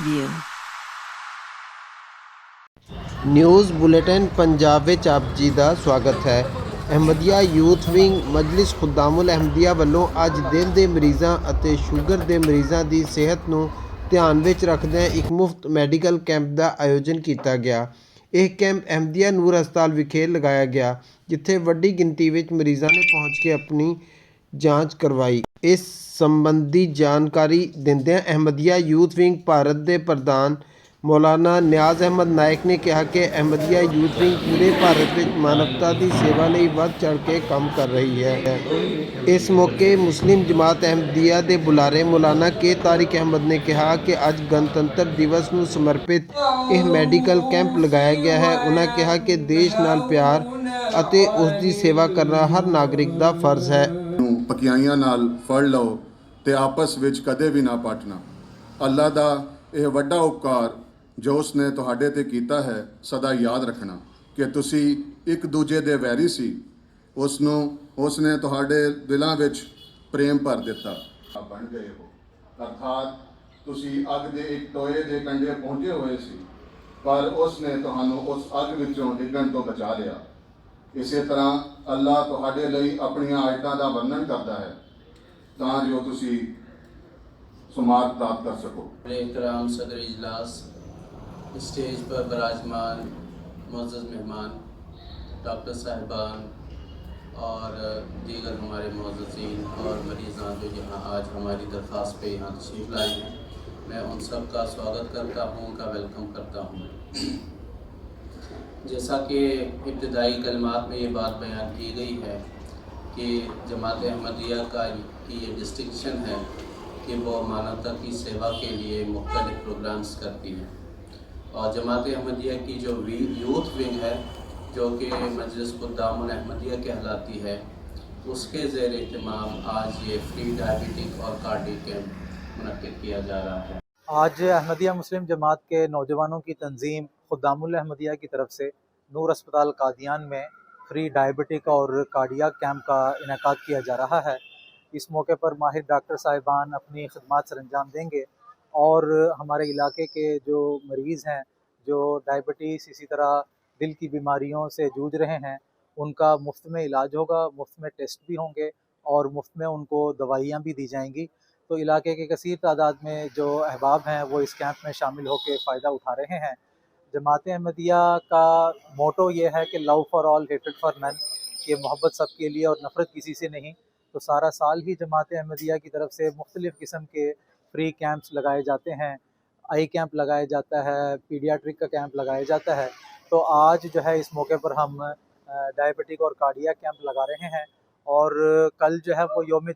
you. News bulletin Punjab ਵਿੱਚ ਆਪ ਜੀ ਦਾ ਸਵਾਗਤ ਹੈ ਅਹਿਮਦੀਆ ਯੂਥ ਵਿੰਗ ਮਜਲਿਸ ਖੁਦਾਮੁਲ ਅਹਿਮਦੀਆ ਵੱਲੋਂ ਅੱਜ ਦਿਲ ਦੇ ਮਰੀਜ਼ਾਂ ਅਤੇ ਸ਼ੂਗਰ ਦੇ ਮਰੀਜ਼ਾਂ ਦੀ ਸਿਹਤ ਨੂੰ ਧਿਆਨ ਵਿੱਚ ਰੱਖਦਿਆਂ ਇੱਕ ਮੁਫਤ ਮੈਡੀਕਲ ਕੈਂਪ ਦਾ ਆਯੋਜਨ ਕੀਤਾ ਗਿਆ ਇਹ ਕੈਂਪ ਅਹਿਮਦੀਆ ਨੂਰ ਹਸਪਤਾਲ ਵਿਖੇ ਲਗਾਇਆ ਗਿਆ, ਜਿੱਥੇ ਵੱਡੀ ਗਿਣਤੀ ਵਿੱਚ ਮਰੀਜ਼ਾਂ ਨੇ ਪਹੁੰਚ ਕੇ ਆਪਣੀ ਜਾਂਚ ਕਰਵਾਈ। ਇਸ ਸੰਬੰਧੀ ਜਾਣਕਾਰੀ ਦਿੰਦਿਆਂ ਅਹਿਮਦੀਆ ਯੂਥ ਵਿੰਗ ਭਾਰਤ ਦੇ ਪ੍ਰਧਾਨ ਮੌਲਾਨਾ ਨਿਆਜ਼ ਅਹਿਮਦ ਨਾਇਕ ਨੇ ਕਿਹਾ ਕਿ ਅਹਿਮਦੀਆ ਯੂਥ ਵਿੰਗ ਪੂਰੇ ਭਾਰਤ ਵਿੱਚ ਮਾਨਵਤਾ ਦੀ ਸੇਵਾ ਲਈ ਵੱਧ ਚੜ੍ਹ ਕੇ ਕੰਮ ਕਰ ਰਹੀ ਹੈ। ਇਸ ਮੌਕੇ ਮੁਸਲਿਮ ਜਮਾਤ ਅਹਿਮਦੀਆ ਦੇ ਬੁਲਾਰੇ ਮੌਲਾਨਾ ਕੇ ਤਾਰਿਕ ਅਹਿਮਦ ਨੇ ਕਿਹਾ ਕਿ ਅੱਜ ਗਣਤੰਤਰ ਦਿਵਸ ਨੂੰ ਸਮਰਪਿਤ ਇਹ ਮੈਡੀਕਲ ਕੈਂਪ ਲਗਾਇਆ ਗਿਆ ਹੈ। ਉਹਨਾਂ ਕਿਹਾ ਕਿ ਦੇਸ਼ ਨਾਲ ਪਿਆਰ ਅਤੇ ਉਸ ਦੀ ਸੇਵਾ ਕਰਨਾ ਹਰ ਨਾਗਰਿਕ ਦਾ ਫਰਜ਼ ਹੈ। ਪਕਿਆਈਆਂ ਨਾਲ ਫੜ ਲਓ ਤੇ ਆਪਸ ਵਿੱਚ ਕਦੇ ਵੀ ਨਾ ਪਾਟਣਾ ਅੱਲਾ ਦਾ ਇਹ ਵੱਡਾ ਉਪਕਾਰ ਜੋ ਉਸਨੇ ਤੁਹਾਡੇ ਤੇ ਕੀਤਾ ਹੈ, ਸਦਾ ਯਾਦ ਰੱਖਣਾ ਕਿ ਤੁਸੀਂ ਇੱਕ ਦੂਜੇ ਦੇ ਵੈਰੀ ਸੀ। ਉਸ ਨੂੰ ਉਸਨੇ ਤੁਹਾਡੇ ਦਿਲਾਂ ਵਿੱਚ ਪ੍ਰੇਮ ਭਰ ਦਿੱਤਾ। ਬਣ ਗਏ ਹੋ। ਅਰਥਾਤ ਤੁਸੀਂ ਅੱਗ ਦੇ ਇੱਕ ਟੋਏ ਦੇ ਕੰਢੇ ਪਹੁੰਚੇ ਹੋਏ ਸੀ, ਪਰ ਉਸ ਨੇ ਤੁਹਾਨੂੰ ਉਸ ਅੱਗ ਵਿੱਚੋਂ ਡਿੱਗਣ ਤੋਂ ਬਚਾ ਲਿਆ। اسی طرح اللہ ਤੁਹਾਡੇ لئی اپنی ਆਇਤਾਂ دا ਵਰਣਨ کرتا ہے تاں جو تسی سماعت پراپت کر سکو احترام صدر اجلاس اسٹیج پر براجمان معزز مہمان ڈاکٹر صاحبان اور دیگر ہمارے معززین اور مریضان جو یہاں آج ہماری درخواست پہ یہاں تشریف لائے ہیں میں ان سب کا سواگت کرتا ہوں ان کا ویلکم کرتا ہوں। جیسا کہ ابتدائی کلمات میں یہ بات بیان کی گئی ہے کہ جماعت احمدیہ کا کی یہ ڈسٹنکشن ہے کہ وہ مانوتا کی سیوا کے لیے مختلف پروگرامز کرتی ہیں۔ اور جماعت احمدیہ کی جو یوتھ ونگ ہے، جو کہ مجلس قدام احمدیہ کہلاتی ہے، اس کے زیر اہتمام آج یہ فری ڈائبٹک اور کارڈی کیمپ منعقد کیا جا رہا ہے۔ آج احمدیہ مسلم جماعت کے نوجوانوں کی تنظیم خدام الحمدیہ کی طرف سے نور اسپتال قادیان میں فری ڈائبٹک اور کارڈیا کیمپ کا انعقاد کیا جا رہا ہے۔ اس موقع پر ماہر ڈاکٹر صاحبان اپنی خدمات سر انجام دیں گے اور ہمارے علاقے کے جو مریض ہیں، جو ڈائبٹیز اسی طرح دل کی بیماریوں سے جوجھ رہے ہیں، ان کا مفت میں علاج ہوگا، مفت میں ٹیسٹ بھی ہوں گے اور مفت میں ان کو دوائیاں بھی دی جائیں گی۔ تو علاقے کے کثیر تعداد میں جو احباب ہیں، وہ اس کیمپ میں شامل ہو کے فائدہ اٹھا رہے ہیں۔ جماعت احمدیہ کا موٹو یہ ہے کہ لو فار آل، ہیٹڈ فار مین یہ محبت سب کے لیے اور نفرت کسی سے نہیں۔ تو سارا سال ہی جماعت احمدیہ کی طرف سے مختلف قسم کے فری کیمپس لگائے جاتے ہیں۔ آئی کیمپ لگایا جاتا ہے پیڈیاٹرک کا کیمپ لگایا جاتا ہے۔ تو آج جو ہے اس موقع پر ہم ڈائبٹک اور کارڈیا کیمپ لگا رہے ہیں۔ اور کل جو ہے وہ یوم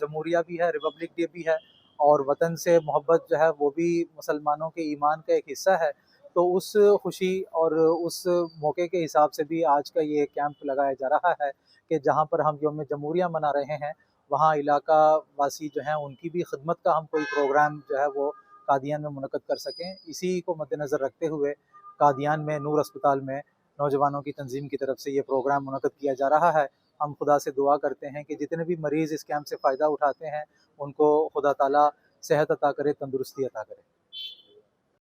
جمہوریہ بھی ہے ریپبلک ڈے بھی ہے۔ اور وطن سے محبت جو ہے وہ بھی مسلمانوں کے ایمان کا ایک حصہ ہے۔ تو اس خوشی اور اس موقع کے حساب سے بھی آج کا یہ کیمپ لگایا جا رہا ہے کہ جہاں پر ہم یوم جمہوریہ منا رہے ہیں، وہاں علاقہ واسی جو ہیں، ان کی بھی خدمت کا ہم کوئی پروگرام جو ہے وہ قادیان میں منعقد کر سکیں۔ اسی کو مد نظر رکھتے ہوئے قادیان میں نور اسپتال میں نوجوانوں کی تنظیم کی طرف سے یہ پروگرام منعقد کیا جا رہا ہے۔ ہم خدا سے دعا کرتے ہیں کہ جتنے بھی مریض اس کیمپ سے فائدہ اٹھاتے ہیں، ان کو خدا تعالیٰ صحت عطا کرے، تندرستی عطا کرے۔